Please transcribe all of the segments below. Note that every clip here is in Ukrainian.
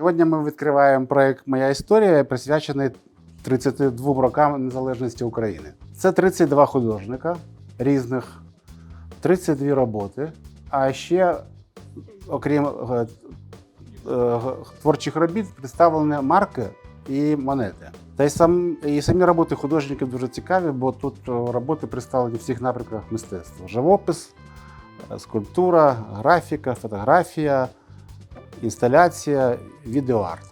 Сьогодні ми відкриваємо проект Моя історія, присвячений 32 рокам незалежності України. Це 32 художника різних, 32 роботи. А ще, окрім е, е, творчих робіт, представлені марки і монети. Та й сам і самі роботи художників дуже цікаві, бо тут е, роботи представлені в всіх напрямках мистецтва: живопис, скульптура, графіка, фотографія, інсталяція, відеоарт.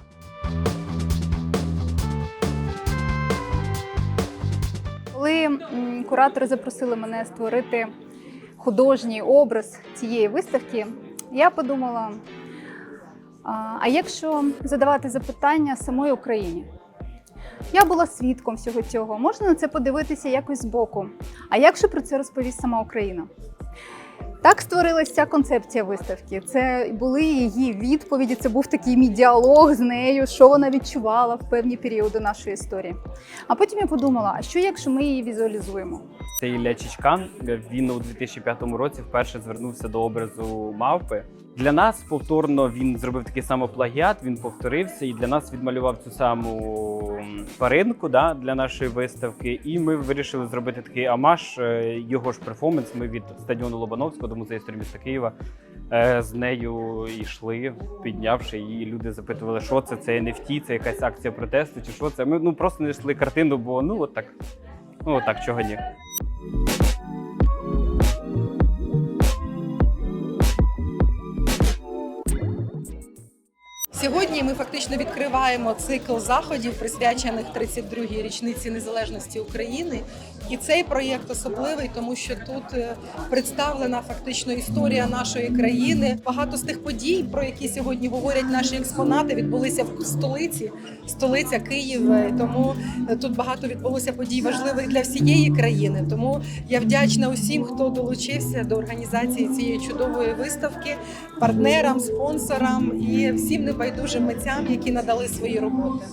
Коли куратори запросили мене створити художній образ цієї виставки, я подумала: а, якщо задавати запитання самої Україні? Я була свідком всього цього. Можна на це подивитися якось збоку. А як же про це розповість сама Україна? Так створилася ця концепція виставки. Це були її відповіді. Це був такий мій діалог з нею, що вона відчувала в певні періоди нашої історії. А потім я подумала: а що якщо ми її візуалізуємо? Це Ілля Чичкан. Він у 2005 році вперше звернувся до образу мавпи. Для нас повторно він зробив такий самий плагіат, він повторився і для нас відмалював цю саму тваринку да, для нашої виставки. І ми вирішили зробити такий амаш. е, Його ж перформанс. Ми від стадіону Лобановського до музею історії міста Києва е, з нею йшли, піднявши її. Люди запитували, що це, це NFT, це якась акція протесту, чи що це. Ми ну просто не йшли картину, бо ну от так. Ну от так, чого ні. Сьогодні ми фактично відкриваємо цикл заходів, присвячених 32-й річниці незалежності України. І цей проєкт особливий, тому що тут е, представлена фактично історія нашої країни. Багато з тих подій, про які сьогодні говорять наші експонати, відбулися в столиці, столиця Київ. Е, Тому е, тут багато відбулося подій важливих для всієї країни. Тому я вдячна усім, хто долучився до організації цієї чудової виставки, партнерам, спонсорам і всім небайдужим митцям, які надали свої роботи.